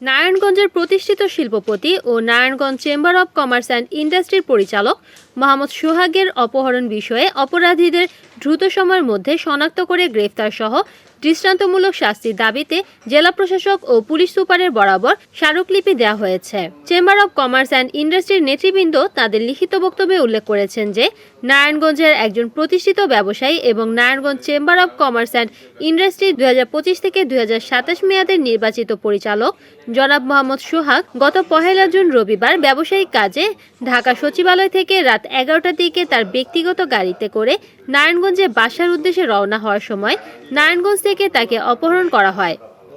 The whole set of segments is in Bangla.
নারায়ণগঞ্জের প্রতিষ্ঠিত শিল্পপতি ও Narayanganj chamber of commerce and ইন্ডাস্ট্রির পরিচালক মোহাম্মদ সোহাগের অপহরণ বিষয়ে অপরাধীদের দ্রুত সময়ের মধ্যে শনাক্ত করে গ্রেফতার সহ দৃষ্টান্তমূলক শাস্তির দাবিতে জেলা প্রশাসক ও পুলিশ সুপারের বরাবর স্মারকলিপি দেওয়া হয়েছে। চেম্বার অব কমার্স অ্যান্ড ইন্ডাস্ট্রির নেতৃবৃন্দ তাদের লিখিত বক্তব্যে উল্লেখ করেছেন যে, নারায়ণগঞ্জের একজন প্রতিষ্ঠিত ব্যবসায়ী এবং Narayanganj chamber of commerce and industry দুই হাজার পঁচিশ থেকে দুই মেয়াদের নির্বাচিত পরিচালক জনাব মোহাম্মদ সোহাগ গত পহেলা জুন রবিবার ব্যবসায়িক কাজে ঢাকা সচিবালয় থেকে রাত এগারোটার দিকে তার ব্যক্তিগত গাড়িতে করে নারায়ণগঞ্জে বাসার উদ্দেশ্যে রওনা হওয়ার সময় নারায়ণগঞ্জ থেকে তাকে অপহরণ করা হয়।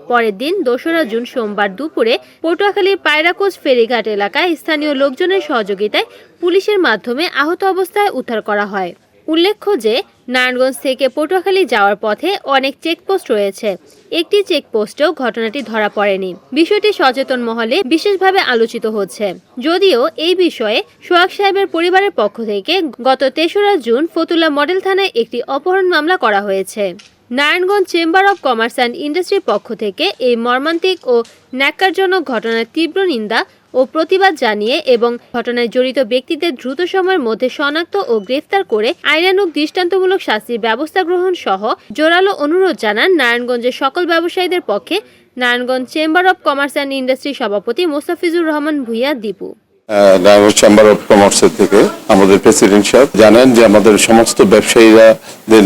পরের দিন দোসরা জুন সোমবার দুপুরে পটুয়াখালীর পায়রাকোচ ফেরিঘাট এলাকায় স্থানীয় লোকজনের সহযোগিতায় পুলিশের মাধ্যমে আহত অবস্থায় উদ্ধার করা হয়। উল্লেখ্য যে, নারায়ণগঞ্জ থেকে পটুয়াখালী যাওয়ার পথে অনেক চেকপোস্ট রয়েছে। একটি চেকপোস্টেও ঘটনাটি ধরা পড়েনি। বিষয়টি সচেতন মহলে বিশেষভাবে আলোচিত হচ্ছে। যদিও এই বিষয়ে সোহাগ সাহেবের পরিবারের পক্ষ থেকে গত তেসরা জুন ফতুল্লা মডেল থানায় একটি অপহরণ মামলা করা হয়েছে। Narayanganj chamber of commerce and ইন্ডাস্ট্রির পক্ষ থেকে এই মর্মান্তিক ও ন্যাক্কারজনক ঘটনার তীব্র নিন্দা ও প্রতিবাদ জানিয়ে এবং ঘটনায় জড়িত ব্যক্তিদের দ্রুত সময়ের মধ্যে শনাক্ত ও গ্রেফতার করে আইনানুগ দৃষ্টান্তমূলক শাস্তির ব্যবস্থা গ্রহণ সহ জোরালো অনুরোধ জানান নারায়ণগঞ্জের সকল ব্যবসায়ীদের পক্ষে Narayanganj chamber of commerce and industry সভাপতি মোস্তাফিজুর রহমান ভুইয়া দীপু। নারায়ণ চেম্বার অফ কমার্সের থেকে আমাদের প্রেসিডেন্ট সাহেব জানেন যে আমাদের সমস্ত ব্যবসায়ীরা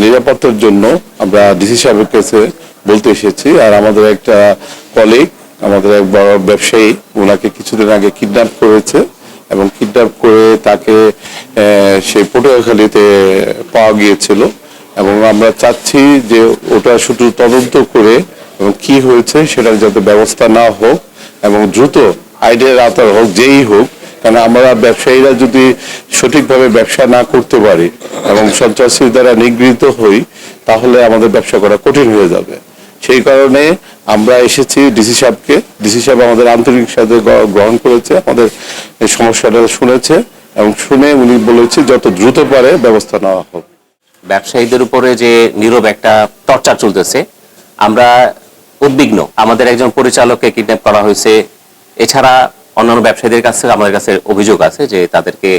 নিরাপত্তার জন্য আমরা ডিসি সাহেবের কাছে বলতে এসেছি। আর আমাদের একটা কলিগ আমাদের এক বড় ব্যবসায়ী ওনাকে কিছুদিন আগে কিডন্যাপ করেছে এবং কিডন্যাপ করে তাকে সেই পটুয়াখালীতে পাওয়া গিয়েছিল এবং আমরা চাচ্ছি যে ওটা শুধু তদন্ত করে এবং কি হয়েছে সেটার যাতে ব্যবস্থা না হোক এবং দ্রুত আইডিয়ার আওতার হোক, যেই হোক কারণ আমরা ব্যবসায়ীরা যদি সঠিকভাবে ব্যবসা না করতে পারি এবং সন্ত্রাসীর দ্বারা নিগৃহীত হই, তাহলে আমাদের ব্যবসা করা কঠিন হয়ে যাবে। সেই কারণে আমরা এসেছি ডিসি সাহেবকে। ডিসি সাহেব আমাদের আন্তরিক সাথে গ্রহণ করেছে, আমাদের এই সমস্যাটা শুনেছে এবং শুনে উনি বলেছে যত দ্রুত পারে ব্যবস্থা নেওয়া হোক। ব্যবসায়ীদের উপরে যে নীরব একটা টর্চার চলতেছে, আমরা উদ্বিগ্ন। আমাদের একজন পরিচালককে কিডন্যাপ করা হয়েছে। এছাড়া অন্যান্য ব্যবসায়ীদের কাছে আমাদের কাছে অভিযোগ আছে যে তাদেরকে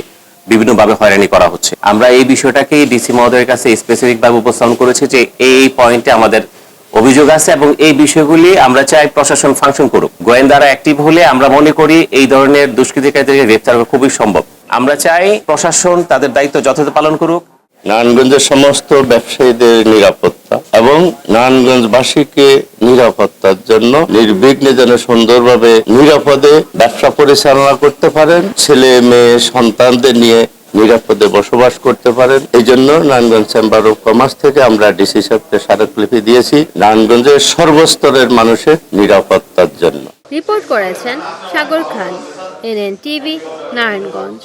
বিভিন্নভাবে হয়রানি করা হচ্ছে। আমরা এই বিষয়টাকে ডিসি মহোদয়ের কাছে স্পেসিফিক ভাবে উপস্থাপন করেছি যে এই পয়েন্টে আমাদের অভিযোগ আছে এবং এই বিষয়গুলি আমরা চাই প্রশাসন ফাংশন করুক। গোয়েন্দারা অ্যাক্টিভ হলে আমরা মনে করি এই ধরনের দুষ্কৃতিকারীদেরকে গ্রেফতার করা খুবই সম্ভব। আমরা চাই প্রশাসন তাদের দায়িত্ব যথাযথ পালন করুক। নারায়ণগঞ্জের সমস্ত ব্যবসায়ীদের নিরাপত্তা এবং নারায়ণগঞ্জবাসীকে নিরাপত্তার জন্য নির্বিঘ্নে যেন সুন্দরভাবে নিরাপদে ব্যবসা পরিচালনা করতে পারেন, ছেলে, মেয়ে, সন্তানদের নিয়ে নিরাপদে বসবাস করতে পারেন। এই জন্য নারায়ণগঞ্জ চেম্বার অফ কমার্স থেকে আমরা ডিসি সাহেবকে স্মারকলিপি দিয়েছি, নারায়ণগঞ্জের সর্বস্তরের মানুষের নিরাপত্তার জন্য। রিপোর্ট করেছেন সাগর খান এনএন টিভি নারায়ণগঞ্জ।